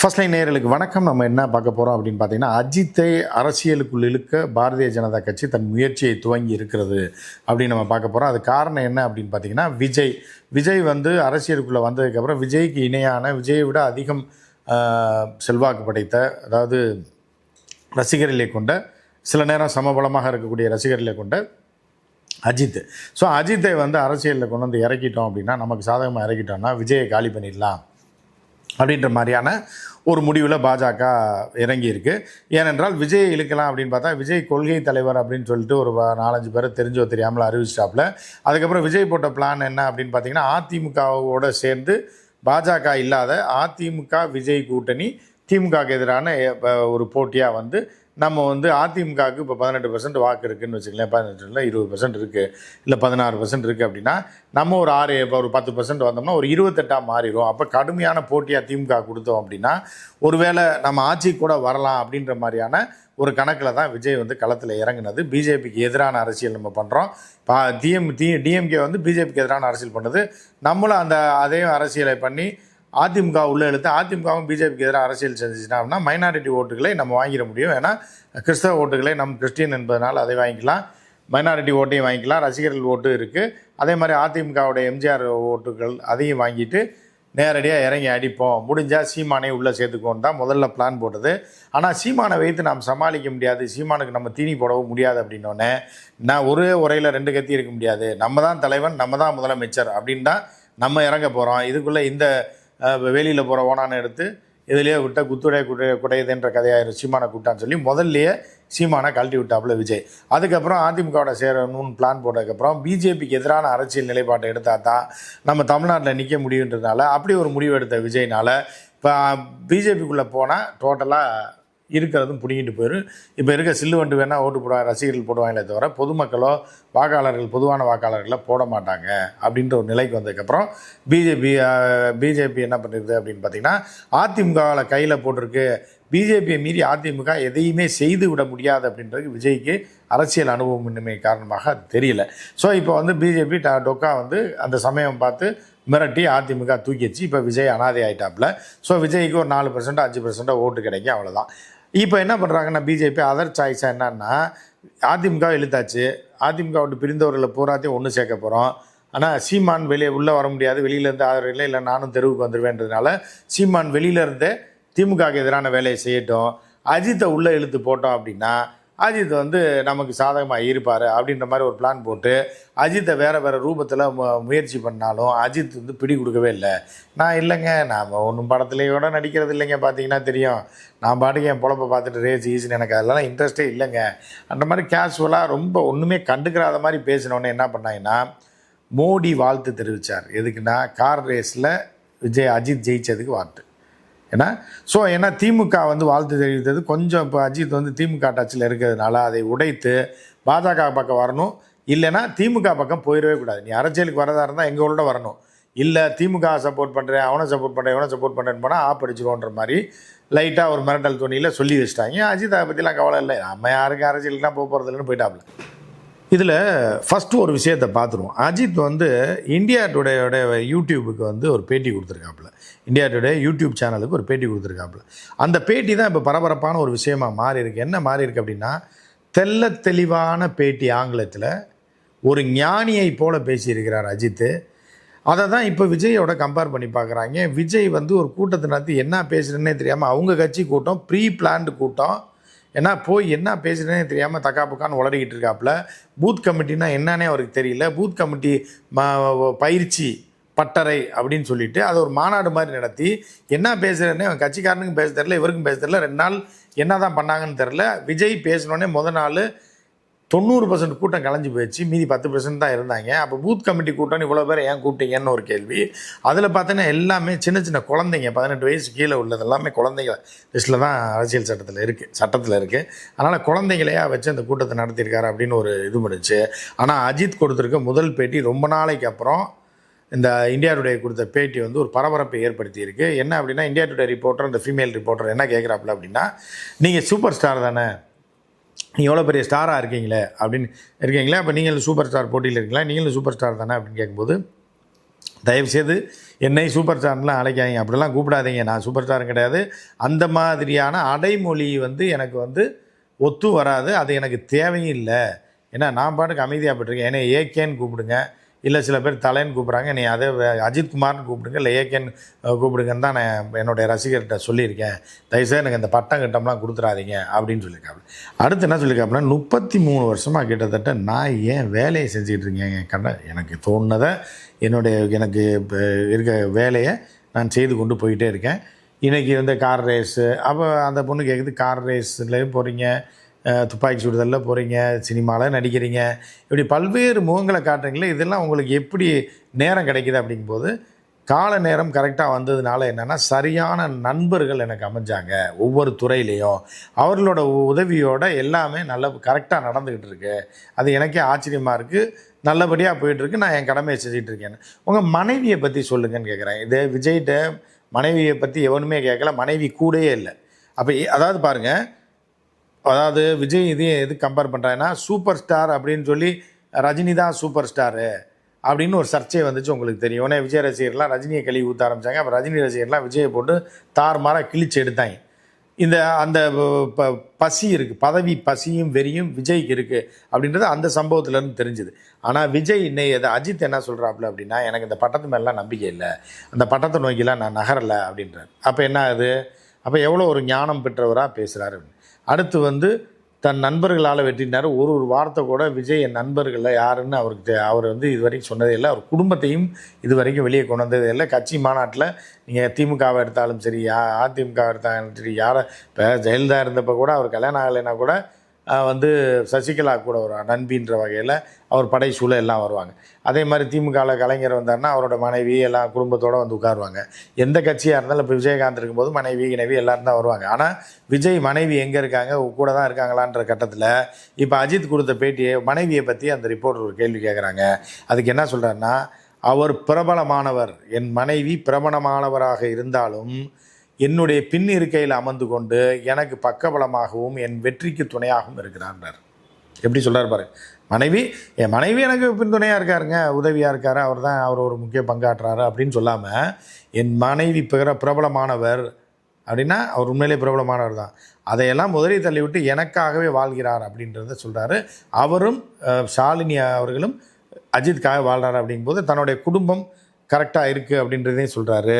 First line நேர்களுக்கு வணக்கம். நம்ம என்ன பார்க்க போகிறோம் அப்படின்னு பார்த்தீங்கன்னா அஜித்தை அரசியலுக்குள் இழுக்க பாரதிய ஜனதா கட்சி தன் முயற்சியை துவங்கி இருக்கிறது அப்படின்னு நம்ம பார்க்க போகிறோம் அது காரணம் என்ன அப்படின்னு பார்த்தீங்கன்னா விஜய். விஜய் வந்து அரசியலுக்குள்ளே வந்ததுக்கப்புறம் விஜய்க்கு இணையான விஜயை விட அதிகம் செல்வாக்கு படைத்த அதாவது ரசிகர்களை கொண்ட சில நேரம் சமபலமாக இருக்கக்கூடிய ரசிகர்களை கொண்ட அஜித். ஸோ அஜித்தை வந்து அரசியலில் கொண்டு வந்து இறக்கிட்டோம் அப்படின்னா நமக்கு சாதகமாக இறக்கிட்டோம்னா விஜயை காலி பண்ணிடலாம். அப்படின்ற மாதிரியான ஒரு முடிவில் பாஜக இறங்கியிருக்கு. ஏனென்றால் விஜயை இழுக்கலாம் அப்படின்னு பார்த்தா விஜய் கொள்கை தலைவர் அப்படின்னு சொல்லிட்டு ஒரு நாலஞ்சு பேரை தெரிஞ்சோ தெரியாமல் அறிவிச்சிட்டாப்புல. அதுக்கப்புறம் விஜய் போட்ட பிளான் என்ன அப்படின்னு பார்த்தீங்கன்னா அதிமுகவோட சேர்ந்து பாஜக இல்லாத அதிமுக விஜய் கூட்டணி திமுகவுக்கு எதிரான ஒரு போட்டியாக வந்து நம்ம வந்து அதிமுகவுக்கு இப்போ பதினெட்டு பர்சன்ட் வாக்கு இருக்குதுன்னு வச்சுக்கலாம் பதினெட்டுல இருபது பர்சன்ட் இருக்குது இல்லை பதினாறு பர்சன்ட் இருக்குது அப்படின்னா நம்ம ஒரு ஆறு இப்போ ஒரு பத்து பர்சன்ட் வந்தோம்னா ஒரு இருபத்தெட்டாக மாறிடும். அப்போ கடுமையான போட்டியாக திமுக கொடுத்தோம் அப்படின்னா ஒருவேளை நம்ம ஆட்சி கூட வரலாம் அப்படின்ற மாதிரியான ஒரு கணக்கில் தான் விஜய் வந்து களத்தில் இறங்குனது. பிஜேபிக்கு எதிரான அரசியல் நம்ம பண்ணுறோம் பா டிஎம் டி டிஎம்கே வந்து பிஜேபிக்கு எதிரான அரசியல் பண்ணுறது நம்மளும் அந்த அதே அரசியலை பண்ணி அதிமுக உள்ள இழுத்து அதிமுகவும் பிஜேபிக்கு எதிராக அரசியல் செஞ்சுச்சுன்னா அப்படின்னா மைனாரிட்டி ஓட்டுகளை நம்ம வாங்கிட முடியும். ஏன்னா கிறிஸ்தவ ஓட்டுகளை நம் கிறிஸ்டியன் என்பதனால் அதை வாங்கிக்கலாம். மைனாரிட்டி ஓட்டையும் வாங்கிக்கலாம். ரசிகர்கள் ஓட்டு இருக்குது அதே மாதிரி அதிமுகவுடைய எம்ஜிஆர் ஓட்டுகள் அதையும் வாங்கிட்டு நேரடியாக இறங்கி அடிப்போம். முடிஞ்சால் சீமானை உள்ளே சேர்த்துக்கோன்னு தான் முதல்ல பிளான் போட்டது. ஆனால் சீமானை வைத்து நாம் சமாளிக்க முடியாது. சீமானுக்கு நம்ம தீனி போடவும் முடியாது அப்படின்னோடனே நான் ஒரே உரையில் ரெண்டு கத்தி இருக்க முடியாது. நம்ம தான் தலைவன் நம்ம தான் முதலமைச்சர் அப்படின்னு தான் நம்ம இறங்க போகிறோம் இதுக்குள்ளே இந்த வெளியில் போகிற ஓனானை எடுத்து இதுலேயே விட்ட குத்துடைய குடைய குடையுதுன்ற கதையாயிரும். சீமானை கூட்டான்னு சொல்லி முதல்லையே சீமானை கழட்டி விட்டாப்புல விஜய். அதுக்கப்புறம் அதிமுகவோட சேரணும்னு பிளான் போட்டதுக்கப்புறம் பிஜேபிக்கு எதிரான அரசியல் நிலைப்பாட்டை எடுத்தால் தான் நம்ம தமிழ்நாட்டில் நிற்க முடியுன்றதுனால அப்படி ஒரு முடிவு எடுத்த விஜய்னால இப்போ பிஜேபிக்குள்ளே போனால் டோட்டலாக இருக்கிறதும் பிடிங்கிட்டு போயிடும் இப்போ இருக்க சில்லு வண்டு வேணால் ஓட்டு போடுவாங்க ரசிகர்கள் போடுவாங்களே தவிர பொதுமக்களோ வாக்காளர்கள் பொதுவான வாக்காளர்களை போட மாட்டாங்க அப்படின்ற ஒரு நிலைக்கு வந்ததுக்கப்புறம் பிஜேபி பிஜேபி என்ன பண்ணிருது அப்படின்னு பார்த்தீங்கன்னா அதிமுகவில் கையில் போட்டிருக்கு. பிஜேபியை மீறி அதிமுக எதையுமே செய்து விட முடியாது அப்படின்றது விஜய்க்கு அரசியல் அனுபவம் இன்மை காரணமாக அது தெரியல. ஸோ இப்போ வந்து பிஜேபி ட டொக்கா வந்து அந்த சமயம் பார்த்து மிரட்டி அதிமுக தூக்கிச்சு இப்போ விஜய் அனாதை ஆயிட்டாப்புல ஸோ விஜய்க்கு ஒரு நாலு பர்சன்ட் அஞ்சு பர்சன்ட் ஓட்டு கிடைக்கும் அவ்வளோதான் இப்போ என்ன பண்ணுறாங்கன்னா பிஜேபி அதர் சாய்ஸாக என்னன்னா அதிமுக இழுத்தாச்சு அதிமுக விட்டு பிரிந்தவர்களை பூராத்தையும் ஒன்று சேர்க்க போகிறோம் ஆனால் சீமான் வெளியே உள்ளே வர முடியாது. வெளியிலேருந்து ஆதரவு இல்லை இல்லை நானும் தெருவுக்கு வந்துடுவேன்றதுனால சீமான் வெளியிலேருந்தே திமுகவுக்கு எதிரான வேலையை செய்யட்டும். அஜித்தை உள்ளே இழுத்து போட்டோம் அப்படின்னா அஜித் வந்து நமக்கு சாதகமாக இருப்பார் அப்படின்ற மாதிரி ஒரு பிளான் போட்டு அஜித்தை வேறு வேறு ரூபத்தில் முயற்சி பண்ணாலும் அஜித் வந்து பிடி கொடுக்கவே இல்லை. நான் இல்லைங்க நாம் ஒன்றும் படத்துலையோட நடிக்கிறது இல்லைங்க பார்த்தீங்கன்னா தெரியும். நான் பாட்டுக்கு என் பொழப்பை பார்த்துட்டு ரேஸ் ஈஸின்னு எனக்கு அதெல்லாம் இன்ட்ரெஸ்ட்டே இல்லைங்க. அந்த மாதிரி கேஷுவலாக ரொம்ப ஒன்றுமே கண்டுக்கிறாத மாதிரி பேசினோன்னே என்ன பண்ணாங்கன்னா மோடி வாழ்த்து தெரிவித்தார் எதுக்குன்னா கார் ரேஸில் விஜய் அஜித் ஜெயிச்சதுக்கு வாழ்த்து. ஏன்னா ஸோ ஏன்னா திமுக வந்து வாழ்த்து தெரிவித்தது. கொஞ்சம் இப்போ அஜித் வந்து திமுக டச்சில் இருக்கிறதுனால அதை உடைத்து பாஜக பக்கம் வரணும். இல்லைன்னா திமுக பக்கம் போயிடவே கூடாது. நீ அரசியலுக்கு வரதா இருந்தால் எங்களோட வரணும். இல்லை திமுக சப்போர்ட் பண்ணுறேன் அவனை சப்போர்ட் பண்ணுறேன் இவனை சப்போர்ட் பண்ணுறேன்னு போனால் ஆப் அடிச்சிருவோன்ற மாதிரி லைட்டாக ஒரு மிரட்டல் துணியில் சொல்லி வச்சிட்டாங்க. அஜித் அதை பற்றிலாம் கவலை இல்லை? நம்ம யாருக்கும் அரசியலுக்குலாம் போக போகிறது இல்லைன்னு போயிட்டாப்ல இதில் ஃபஸ்ட்டு ஒரு விஷயத்தை பார்த்துருவோம். அஜித் வந்து இந்தியா டுடேயோட யூடியூபுக்கு வந்து ஒரு பேட்டி கொடுத்துருக்காப்புல. இந்தியா டுடே யூடியூப் சேனலுக்கு ஒரு பேட்டி கொடுத்துருக்காப்புல. அந்த பேட்டி தான் இப்போ பரபரப்பான ஒரு விஷயமாக மாறியிருக்கு. என்ன மாறிருக்கு அப்படின்னா தெல்ல தெளிவான பேட்டி ஆங்கிலத்தில் ஒரு ஞானியை போல பேசியிருக்கிறார் அஜித்து அதை தான் இப்போ விஜயோட கம்பேர் பண்ணி பார்க்குறாங்க. விஜய் வந்து ஒரு கூட்டத்தை நடத்தி என்ன பேசுகிறேன்னே தெரியாமல் அவங்க கட்சி கூட்டம் ப்ரீ பிளான்டு கூட்டம் ஏன்னா போய் என்ன பேசுகிறேனே தெரியாமல் தக்கா புக்கான்னு உளறிக்கிட்டு இருக்காப்புல. பூத் கமிட்டினா என்னன்னே அவருக்கு தெரியல. பூத் கமிட்டி ம பயிற்சி பட்டறை அப்படின்னு சொல்லிட்டு அதை ஒரு மாநாடு மாதிரி நடத்தி என்ன பேசுகிறேன்னு அவன் கட்சிக்காரனுக்கும் பேச தெரில இவருக்கும் பேச தெரில ரெண்டு நாள் என்ன தான் பண்ணாங்கன்னு தெரில விஜய் பேசினோடனே முத நாள் தொண்ணூறு பர்சன்ட் கூட்டம் கலைஞ்சு போயிடுச்சு. மீதி பத்து பர்சன்ட் தான் இருந்தாங்க. அப்போ பூத் கமிட்டி கூட்டம் இவ்வளோ பேர் ஏன் கூப்பிட்டீங்கன்னு ஒரு கேள்வி. அதில் பார்த்தீங்கன்னா எல்லாமே சின்ன சின்ன குழந்தைங்க பதினெட்டு வயசு கீழே உள்ளது எல்லாமே குழந்தைங்க. லிஸ்ட்டில் தான் அரசியல் சட்டத்தில் இருக்குது சட்டத்தில் இருக்குது அதனால் குழந்தைங்களையா வச்சு அந்த கூட்டத்தை நடத்தியிருக்காரு அப்படின்னு ஒரு இது முடிச்சு ஆனால் அஜித் கொடுத்துருக்க முதல் பேட்டி ரொம்ப நாளைக்கு அப்புறம் இந்த இந்தியா டுடே கொடுத்த பேட்டி வந்து ஒரு பரபரப்பை ஏற்படுத்தியிருக்கு. என்ன அப்படின்னா இந்தியா டுடே ரிப்போர்ட்டர் இந்த ஃபீமேல் ரிப்போர்ட்டர் என்ன கேட்குறாப்புல அப்படின்னா நீங்கள் சூப்பர் ஸ்டார் தானே எவ்வளோ பெரிய ஸ்டாராக இருக்கீங்களே அப்படின்னு இருக்கீங்களே அப்போ நீங்களும் சூப்பர் ஸ்டார் போட்டியில் இருக்கீங்களா? நீங்களும் சூப்பர் ஸ்டார் தானே அப்படின்னு கேட்கும்போது தயவுசெய்து என்னை சூப்பர் ஸ்டார்லாம் அழைக்காதீங்க. அப்படிலாம் கூப்பிடாதீங்க. நான் சூப்பர் ஸ்டாரும் கிடையாது. அந்த மாதிரியான அடைமொழி வந்து எனக்கு வந்து ஒத்து வராது. அது எனக்கு தேவையும் இல்லை. ஏன்னா நான் பாட்டுக்கு அமைதியாக போட்டிருக்கேன் என்னை ஏகேன்னு கூப்பிடுங்க. இல்லை சில பேர் தலைன்னு கூப்பிட்றாங்க. நீ அதை அஜித்குமார்னு அஜித் குமார்னு கூப்பிடுங்க இல்லை ஏகேன்னு கூப்பிடுங்கன்னு தான் நான் என்னுடைய ரசிகர்கிட்ட சொல்லியிருக்கேன். தயவுசெய்து எனக்கு இந்த பட்டம் கிட்டம்லாம் கொடுத்துறாதீங்க அப்படின்னு சொல்லியிருக்காப்புல அடுத்து என்ன சொல்லியிருக்காப்புல முப்பத்தி மூணு வருஷமாக கிட்டத்தட்ட நான் ஏன் வேலையை செஞ்சுக்கிட்டு இருக்கேன் கண்ட எனக்கு தோணுனதை என்னுடைய எனக்கு இருக்க வேலையை நான் செய்து கொண்டு போயிட்டே இருக்கேன். இன்றைக்கி வந்து கார் ரேஸு அப்போ அந்த பொண்ணு கேட்குது கார் ரேஸ்லேயும் போகிறீங்க துப்பாக்கி சுடுதலில் போகிறீங்க சினிமாவில் நடிக்கிறீங்க. இப்படி பல்வேறு முகங்களை காட்டுறீங்களே இதெல்லாம் உங்களுக்கு எப்படி நேரம் கிடைக்கிது அப்படிங்கும்போது கால நேரம் கரெக்டாக வந்ததுனால என்னென்னா சரியான நண்பர்கள் எனக்கு அமைஞ்சாங்க ஒவ்வொரு துறையிலையும். அவர்களோட உதவியோட எல்லாமே நல்ல கரெக்டாக நடந்துக்கிட்டு இருக்கு. அது எனக்கே ஆச்சரியமாக இருக்குது நல்லபடியாக போயிட்டுருக்கு நான் என் கடமையை செஞ்சுட்டு இருக்கேன். உங்கள் மனைவியை பற்றி சொல்லுங்கன்னு கேட்குறேன் இது விஜய்கிட்ட மனைவியை பற்றி எவனுமே கேட்கல மனைவி கூடயே இல்லை. அப்போ அதாவது பாருங்கள் அதாவது விஜய் இது எது கம்பேர் பண்ணுறாங்கன்னா சூப்பர் ஸ்டார் அப்படின்னு சொல்லி ரஜினி தான் சூப்பர் ஸ்டாரு அப்படின்னு ஒரு சர்ச்சை வந்துச்சு உங்களுக்கு தெரியும். உடனே விஜய் ரசிகர்லாம் ரஜினியை கழுவி ஊற்ற ஆரம்பிச்சாங்க. அப்போ ரஜினி ரசிகர்லாம் விஜயை போட்டு தாறுமாறாக கிழிச்சு எடுத்தாங்க. இந்த அந்த ப- பசி இருக்குது பதவி பசியும் வெறியும் விஜய்க்கு இருக்குது அப்படின்றது அந்த சம்பவத்துலேருந்து தெரிஞ்சுது. ஆனால் விஜய் இன்னை அதை அஜித் என்ன சொல்கிறாப்புல அப்படின்னா எனக்கு இந்த பட்டத்து மேலாம் நம்பிக்கை இல்லை. அந்த பட்டத்தை நோக்கிலாம் நான் நகரலை அப்படின்றார். அப்போ என்ன ஆகுது? அப்போ எவ்வளோ ஒரு ஞானம் பெற்றவராக பேசுகிறாரு அடுத்து வந்து தன் நண்பர்களால் வெட்டினார். ஒரு ஒரு வார்த்தை கூட விஜய் என் நண்பர்களில் யாருன்னு அவருக்கு அவர் வந்து இது வரைக்கும் சொன்னதே இல்லை. அவர் குடும்பத்தையும் இது வரைக்கும் வெளியே கொண்டு வந்ததே இல்லை. கட்சி மாநாட்டில் நீங்கள் திமுகவை எடுத்தாலும் சரி யா அதிமுக எடுத்தாலும் சரி யாரை இப்போ ஜெயலலிதா இருந்தப்போ கூட அவர் கல்யாணம் ஆகலைன்னா கூட வந்து சசிகலா கூட வருவார் நண்பின்ற வகையில் அவர் படை சூழ எல்லாம் வருவாங்க. அதே மாதிரி திமுகவில் கலைஞர் வந்தாருன்னா அவரோட மனைவி எல்லாம் குடும்பத்தோடு வந்து உட்காருவாங்க. எந்த கட்சியாக இருந்தாலும் இப்போ விஜயகாந்த் இருக்கும்போது மனைவி இணைவி எல்லாரும் தான் வருவாங்க. ஆனால் விஜய் மனைவி எங்கே இருக்காங்க கூட தான் இருக்காங்களான்ற கட்டத்தில் இப்போ அஜித் கொடுத்த பேட்டியை மனைவியை பற்றி அந்த ரிப்போர்ட்டர் ஒரு கேள்வி கேட்குறாங்க அதுக்கு என்ன சொல்கிறாருன்னா அவர் பிரபலமானவர் என் மனைவி பிரபலமானவராக இருந்தாலும் என்னுடைய பின் இருக்கையில் அமர்ந்து கொண்டு எனக்கு பக்கபலமாகவும் என் வெற்றிக்கு துணையாகவும் இருக்கிறார் எப்படி சொல்கிறார் பாருங்க மனைவி என் மனைவி எனக்கு பின்துணையாக இருக்காருங்க உதவியாக இருக்காரு அவர் தான் அவர் ஒரு முக்கிய பங்காற்றுறாரு அப்படின்னு சொல்லாமல் என் மனைவி பிற பிரபலமானவர் அப்படின்னா அவர் உண்மையிலே பிரபலமானவர் தான். அதையெல்லாம் முதலில் தள்ளிவிட்டு எனக்காகவே வாழ்கிறார் அப்படின்றத சொல்கிறாரு அவரும் ஷாலினி அவர்களும் அஜித்காக வாழ்கிறார் அப்படிங்கும்போது தன்னுடைய குடும்பம் கரெக்டாக இருக்குது அப்படின்றதையும் சொல்கிறாரு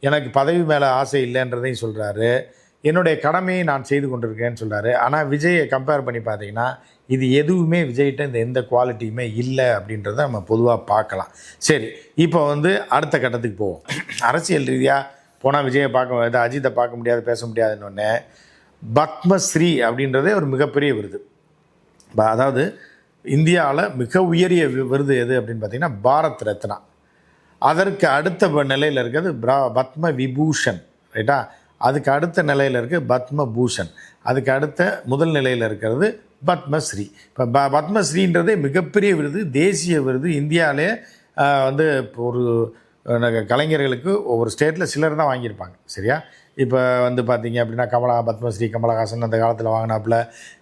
எனக்கு பதவி மேலே ஆசை இல்லைன்றதையும் சொல்கிறாரு என்னுடைய கடமையை நான் செய்து கொண்டிருக்கேன்னு சொல்கிறாரு ஆனால் விஜயை கம்பேர் பண்ணி பார்த்தீங்கன்னா இது எதுவுமே விஜய்கிட்ட இந்த எந்த குவாலிட்டியுமே இல்லை அப்படின்றத நம்ம பொதுவாக பார்க்கலாம். சரி இப்போ வந்து அடுத்த கட்டத்துக்கு போவோம். அரசியல் ரீதியாக போனால் விஜயை பார்க்க முடியாது அஜித்தை பார்க்க முடியாது பேச முடியாதுன்னு பத்மஸ்ரீ அப்படின்றதே ஒரு மிகப்பெரிய விருது. அதாவது இந்தியாவில் மிக உயரிய வி- விருது எது அப்படின்னு பார்த்தீங்கன்னா பாரத் ரத்னா. அதற்கு அடுத்த நிலையில் இருக்கிறது பிரா- பத்ம விபூஷன் ரைட்டா? அதுக்கு அடுத்த நிலையில் இருக்குது பத்ம பூஷன் அதுக்கு அடுத்த முதல் நிலையில் இருக்கிறது பத்மஸ்ரீ. இப்போ ப பத்மஸ்ரீன்றதே மிகப்பெரிய விருது தேசிய விருது. இந்தியாவிலே வந்து இப்போ ஒரு கலைஞர்களுக்கு ஒவ்வொரு ஸ்டேட்டில் சிலர் தான் வாங்கியிருப்பாங்க. சரியா? இப்போ வந்து பார்த்தீங்க அப்படின்னா கமலா பத்மஸ்ரீ கமலஹாசன் அந்த காலத்தில் வாங்கினாப்புல.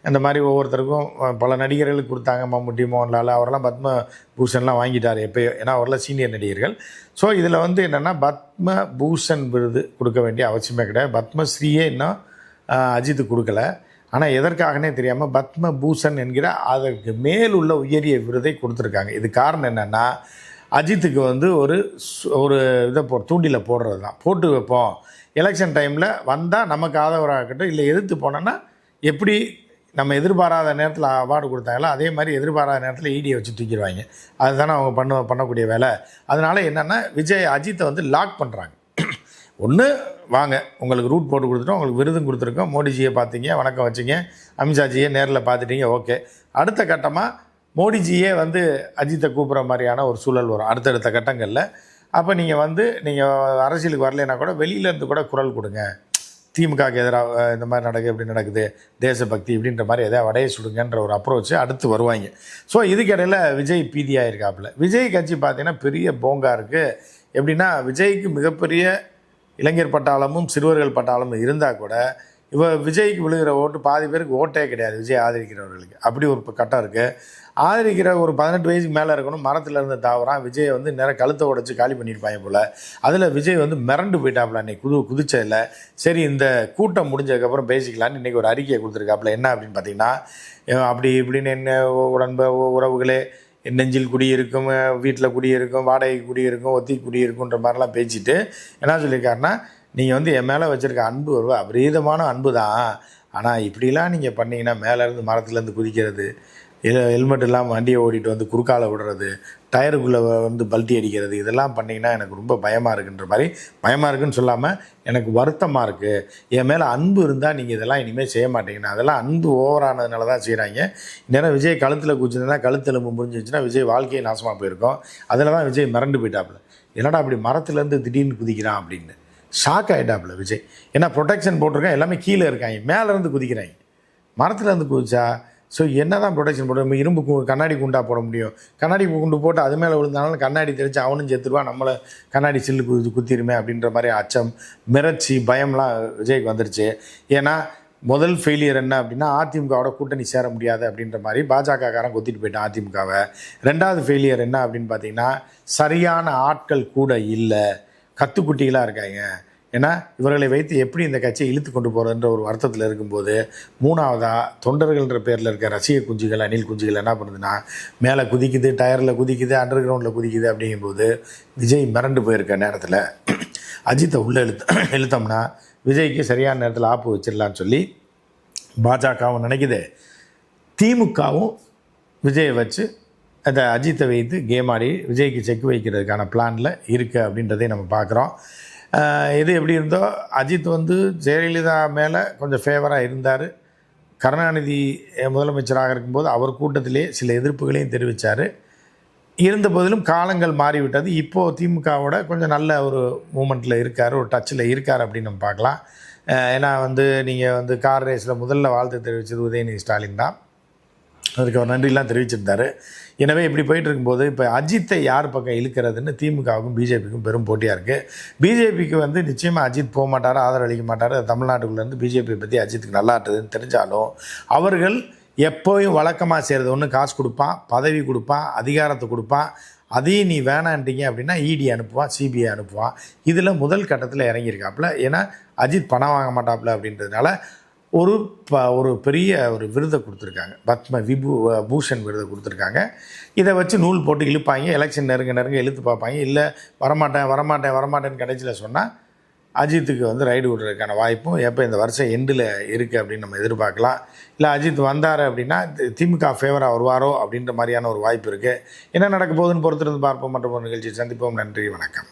இந்த மாதிரி ஒவ்வொருத்தருக்கும் பல நடிகர்களுக்கு கொடுத்தாங்க. மம்முட்டி மோகன்லால் அவரெல்லாம் பத்ம பூஷன்லாம் வாங்கிட்டார் எப்போயோ. ஏன்னா அவரெல்லாம் சீனியர் நடிகர்கள். ஸோ இதில் வந்து என்னென்னா பத்ம பூஷன் விருது கொடுக்க வேண்டிய அவசியமே கிடையாது. பத்மஸ்ரீயே இன்னும் அஜித்து கொடுக்கல. ஆனால் எதற்காகனே தெரியாமல் பத்ம பூஷன் என்கிற அதற்கு மேல் உள்ள உயரிய விருதை கொடுத்துருக்காங்க. இது காரணம் என்னென்னா அஜித்துக்கு வந்து ஒரு ஒரு இதை போ தூண்டில போடுறது தான் போட்டு வைப்போம். எலெக்ஷன் டைமில் வந்தால் நமக்கு ஆதரவாக இருக்கட்டும் இல்லை எதிர்த்து போனோன்னா எப்படி நம்ம எதிர்பாராத நேரத்தில் அவார்டு கொடுத்தாங்களோ அதே மாதிரி எதிர்பாராத நேரத்தில் ஈடியை வச்சு தூக்கிடுவாங்க. அதுதானே அவங்க பண்ண பண்ணக்கூடிய வேலை. அதனால என்னென்னா விஜய் அஜித்தை வந்து லாக் பண்ணுறாங்க ஒன்று வாங்க உங்களுக்கு ரூட் போட்டு கொடுத்துட்டோம் உங்களுக்கு விருதும் கொடுத்துருக்கோம். மோடிஜியை பார்த்தீங்க வணக்கம் வச்சிங்க. அமித்ஷாஜியை நேரில் பார்த்துட்டீங்க ஓகே. அடுத்த கட்டமாக மோடிஜியே வந்து அஜித்தை கூப்பிட்ற மாதிரியான ஒரு சூழல் வரும். அடுத்தடுத்த கட்டங்களில் அப்போ நீங்கள் வந்து நீங்கள் அரசியலுக்கு வரலைன்னா கூட வெளியிலேருந்து கூட குரல் கொடுங்க. திமுகவுக்கு எதிராக இந்த மாதிரி நடக்குது இப்படி நடக்குது தேசபக்தி இப்படின்ற மாதிரி எதாவது வடையை சுடுங்கன்ற ஒரு அப்ரோச்சு அடுத்து வருவாங்க. ஸோ இதுக்கிடையில் விஜய் பீதியாக இருக்காப்புல விஜய் கட்சி பார்த்தீங்கன்னா பெரிய போங்கா இருக்குது எப்படின்னா விஜய்க்கு மிகப்பெரிய இளைஞர் பட்டாளமும் சிறுவர்கள் பட்டாளமும் இருந்தால் கூட இப்போ விஜய்க்கு விழுகிற ஓட்டு பாதி பேருக்கு ஓட்டே கிடையாது. விஜய் ஆதரிக்கிறவர்களுக்கு. அப்படி ஒரு கட்டம் இருக்குது ஆதரிக்கிற ஒரு பதினெட்டு வயசுக்கு மேலே இருக்கணும் மரத்தில் இருந்து தாவறான் விஜய் வந்து நேரம் கழுத்தை உடச்சி காலி பண்ணியிருப்பாங்க போல். அதில் விஜய் வந்து மிரண்டு போயிட்டாப்புல அன்னைக்கு குது குதிச்சதில் சரி இந்த கூட்டம் முடிஞ்சதுக்கப்புறம் பேசிக்கலான்னு இன்றைக்கி ஒரு அறிக்கையை கொடுத்துருக்காப்புல என்ன அப்படின்னு பார்த்தீங்கன்னா அப்படி இப்படின்னு என்ன உடன்ப உறவுகளே நெஞ்சில் குடியிருக்கும் வீட்டில் குடியிருக்கும் வாடகை குடியிருக்கும் ஒத்தி குடியிருக்குன்ற மாதிரிலாம் பேசிட்டு என்ன சொல்லியிருக்காருன்னா நீங்கள் வந்து என் மேலே வச்சுருக்க அன்பு ஒரு அபரீதமான அன்பு தான் ஆனால் இப்படிலாம் நீங்கள் பண்ணீங்கன்னா மேலேருந்து மரத்துலேருந்து குதிக்கிறது இல்லை ஹெல்மெட் இல்லாமல் வண்டியை ஓடிட்டு வந்து குறுக்கால விடுறது டயருக்குள்ளே வந்து பல்ட்டி அடிக்கிறது இதெல்லாம் பண்ணிங்கன்னா எனக்கு ரொம்ப பயமாக இருக்குன்ற மாதிரி பயமாக இருக்குன்னு சொல்லாமல் எனக்கு வருத்தமாக இருக்குது என் மேலே அன்பு இருந்தால் நீங்கள் இதெல்லாம் இனிமேல் செய்ய மாட்டீங்கன்னா அதெல்லாம் அன்பு ஓவரானதுனால தான் செய்கிறாங்க நேரம் விஜய் கழுத்தில் குச்சிருந்தா கழுத்தெலும்பு முடிஞ்சிச்சுன்னா விஜய் வாழ்க்கையை நாசமாக போயிருக்கும். அதில் தான் விஜய் மிரண்டு போயிட்டாப்புல. என்னடா அப்படி மரத்துலேருந்து திடீர்னு குதிக்கிறான் அப்படின்னு. ஷாக் ஆகிட்டாப்புல விஜய். ஏன்னா ப்ரொடெக்ஷன் போட்டிருக்கேன் எல்லாமே கீழே இருக்காங்க. மேலேருந்து குதிக்கிறாங்க. மரத்துலேருந்து குதிச்சா ஸோ என்ன தான் ப்ரொடெக்ஷன் போட நம்ம இரும்பு கு- கண்ணாடி குண்டா போட முடியும். கண்ணாடி குண்டு போட்டு அது மேலே விழுந்தாலும் கண்ணாடி தெரிச்சு அவனும் செத்துருவான் நம்மளை கண்ணாடி சில்லு குதி குத்திருமே அப்படின்ற மாதிரி அச்சம் மிரட்சி பயம்லாம் விஜய்க்கு வந்துருச்சு. ஏன்னா முதல் ஃபெயிலியர் என்ன அப்படின்னா அதிமுகவோட கூட்டணி சேர முடியாது அப்படின்ற மாதிரி பாஜகக்காரன் கொத்திட்டு போயிட்டான் அதிமுகவை. ரெண்டாவது ஃபெயிலியர் என்ன அப்படின்னு பார்த்தீங்கன்னா சரியான ஆட்கள் கூட இல்லை. கத்துக்குட்டிகளாக இருக்காங்க. ஏன்னா இவர்களை வைத்து எப்படி இந்த கட்சியை இழுத்து கொண்டு போகிறதுன்ற ஒரு வருத்தத்தில் இருக்கும்போது மூணாவதாக தொண்டர்கள்ன்ற பேரில் இருக்க ரசிக குஞ்சுகள் அணில் குஞ்சுகள் என்ன பண்ணுதுன்னா மேலே குதிக்குது டயரில் குதிக்குது அண்டர் கிரவுண்டில் குதிக்குது அப்படிங்கும்போது விஜய் மிரண்டு போயிருக்க நேரத்தில் அஜித்தை உள்ளே இழுத்த இழுத்தோம்னா விஜய்க்கு சரியான நேரத்தில் ஆப்பு வச்சிடலான்னு சொல்லி பாஜகவும் நினைக்குது. திமுகவும் விஜயை வச்சு அந்த அஜித்தை வைத்து கேம் ஆடி விஜய்க்கு செக் வைக்கிறதுக்கான பிளானில் இருக்குது அப்படின்றதே நம்ம பார்க்குறோம். இது எப்படி இருந்தோ அஜித் வந்து ஜெயலலிதா மேலே கொஞ்சம் ஃபேவராக இருந்தார். கருணாநிதி முதலமைச்சராக இருக்கும்போது அவர் கூட்டத்திலே சில எதிர்ப்புகளையும் தெரிவித்தார் இருந்த போதிலும் காலங்கள் மாறிவிட்டது. இப்போது திமுகவோட கொஞ்சம் நல்ல ஒரு மூமெண்ட்டில் இருக்கார் ஒரு டச்சில் இருக்கார் அப்படின்னு நம்ம பார்க்கலாம். ஏன்னா வந்து நீங்கள் வந்து கார் ரேஸில் முதல்ல வாழ்த்து தெரிவித்தது உதயநிதி ஸ்டாலின் தான். அதுக்கு அவர் நன்றிலாம் தெரிவிச்சிருந்தாரு. எனவே இப்படி போயிட்டு இருக்கும்போது இப்போ அஜித்தை யார் பக்கம் இழுக்கிறதுன்னு திமுகவுக்கும் பிஜேபிக்கும் பெரும் போட்டியாக இருக்குது பிஜேபிக்கு வந்து நிச்சயமாக அஜித் போக மாட்டார் ஆதரவு அளிக்க மாட்டார் தமிழ்நாட்டுக்குள்ளேருந்து பிஜேபி பற்றி அஜித்துக்கு நல்லாட்டுதுன்னு தெரிஞ்சாலும் அவர்கள் எப்போயும் வழக்கமாக செய்கிறது ஒன்று காசு கொடுப்பான் பதவி கொடுப்பான் அதிகாரத்தை கொடுப்பான். அதையும் நீ வேணான்ட்டீங்க அப்படின்னா இடி அனுப்புவான் சிபிஐ அனுப்புவான். இதில் முதல் கட்டத்தில் இறங்கியிருக்காப்புல. ஏன்னா அஜித் பணம் வாங்க மாட்டாப்புல அப்படின்றதுனால ஒரு ப ஒரு பெரிய ஒரு விருதை கொடுத்துருக்காங்க. பத்ம விபு பூஷன் விருதை கொடுத்துருக்காங்க. இதை வச்சு நூல் போட்டு இழுப்பாங்க எலெக்ஷன் நெருங்க நெருங்க இழுத்து பார்ப்பாங்க. இல்லை வரமாட்டேன் வரமாட்டேன் வரமாட்டேன்னு கடைசியில் சொன்னால் அஜித்துக்கு வந்து ரைடு விடுறதுக்கான வாய்ப்பும் எப்போ இந்த வருஷம் எண்டில் இருக்குது அப்படின்னு நம்ம எதிர்பார்க்கலாம். இல்லை அஜித் வந்தார் அப்படின்னா தி- திமுக ஃபேவராக வருவாரோ அப்படின்ற மாதிரியான ஒரு வாய்ப்பு இருக்குது என்ன நடக்க போகுதுன்னு பொறுத்திருந்து பார்ப்போம். மற்றும் ஒரு நிகழ்ச்சி சந்திப்போம். நன்றி வணக்கம்.